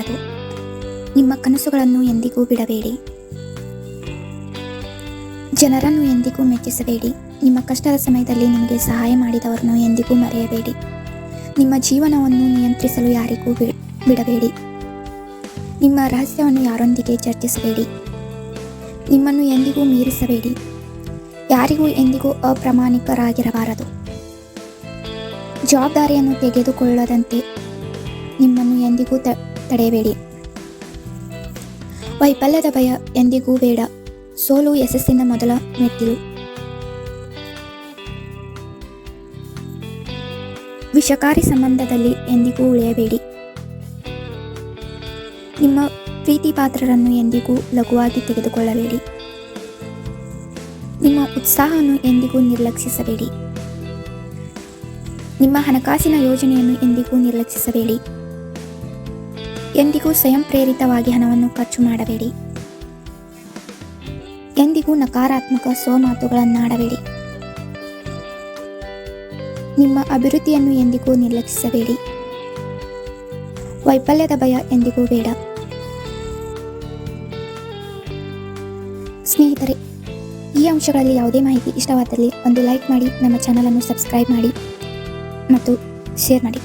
ಮಾಡಬಾರದು ನಿಮ್ಮ ಕನಸುಗಳನ್ನು ಎಂದಿಗೂ ಬಿಡಬೇಡಿ. ಜನರನ್ನು ಎಂದಿಗೂ ಮೆಚ್ಚಿಸಬೇಡಿ. ನಿಮ್ಮ ಕಷ್ಟದ ಸಮಯದಲ್ಲಿ ನಿಮಗೆ ಸಹಾಯ ಮಾಡಿದವರನ್ನು ಎಂದಿಗೂ ಮರೆಯಬೇಡಿ. ನಿಮ್ಮ ಜೀವನವನ್ನು ನಿಯಂತ್ರಿಸಲು ಯಾರಿಗೂ ಬಿಡಬೇಡಿ. ನಿಮ್ಮ ರಹಸ್ಯವನ್ನು ಯಾರೊಂದಿಗೆ ಚರ್ಚಿಸಬೇಡಿ. ನಿಮ್ಮನ್ನು ಎಂದಿಗೂ ಮೀರಿಸಬೇಡಿ. ಯಾರಿಗೂ ಎಂದಿಗೂ ಅಪ್ರಾಮಾಣಿಕರಾಗಿರಬಾರದು. ಜವಾಬ್ದಾರಿಯನ್ನು ತೆಗೆದುಕೊಳ್ಳದಂತೆ ನಿಮ್ಮನ್ನು ಎಂದಿಗೂ ತಡೆಯಬೇಡಿ ವೈಫಲ್ಯದ ಭಯ ಎಂದಿಗೂ ಬೇಡ. ಸೋಲು ಯಶಸ್ಸಿನ ಮೊದಲ ಮೆಟ್ಟಿಲು. ವಿಷಕಾರಿ ಸಂಬಂಧದಲ್ಲಿ ಎಂದಿಗೂ ಉಳಿಯಬೇಡಿ. ನಿಮ್ಮ ಪ್ರೀತಿ ಪಾತ್ರರನ್ನು ಎಂದಿಗೂ ಲಘುವಾಗಿ ತೆಗೆದುಕೊಳ್ಳಬೇಡಿ. ನಿಮ್ಮ ಉತ್ಸಾಹವನ್ನು ಎಂದಿಗೂ ನಿರ್ಲಕ್ಷಿಸಬೇಡಿ. ನಿಮ್ಮ ಹಣಕಾಸಿನ ಯೋಜನೆಯನ್ನು ಎಂದಿಗೂ ನಿರ್ಲಕ್ಷಿಸಬೇಡಿ. ಎಂದಿಗೂ ಸ್ವಯಂ ಪ್ರೇರಿತವಾಗಿ ಹಣವನ್ನು ಖರ್ಚು ಮಾಡಬೇಡಿ. ಎಂದಿಗೂ ನಕಾರಾತ್ಮಕ ಸೋಮಾತುಗಳನ್ನಾಡಬೇಡಿ ನಿಮ್ಮ ಅಭಿವೃದ್ಧಿಯನ್ನು ಎಂದಿಗೂ ನಿರ್ಲಕ್ಷಿಸಬೇಡಿ. ವೈಫಲ್ಯದ ಭಯ ಎಂದಿಗೂ ಬೇಡ. ಸ್ನೇಹಿತರೆ, ಈ ಅಂಶಗಳಲ್ಲಿ ಯಾವುದೇ ಮಾಹಿತಿ ಇಷ್ಟವಾದಲ್ಲಿ ಒಂದು ಲೈಕ್ ಮಾಡಿ, ನಮ್ಮ ಚಾನಲನ್ನು ಸಬ್ಸ್ಕ್ರೈಬ್ ಮಾಡಿ ಮತ್ತು ಶೇರ್ ಮಾಡಿ.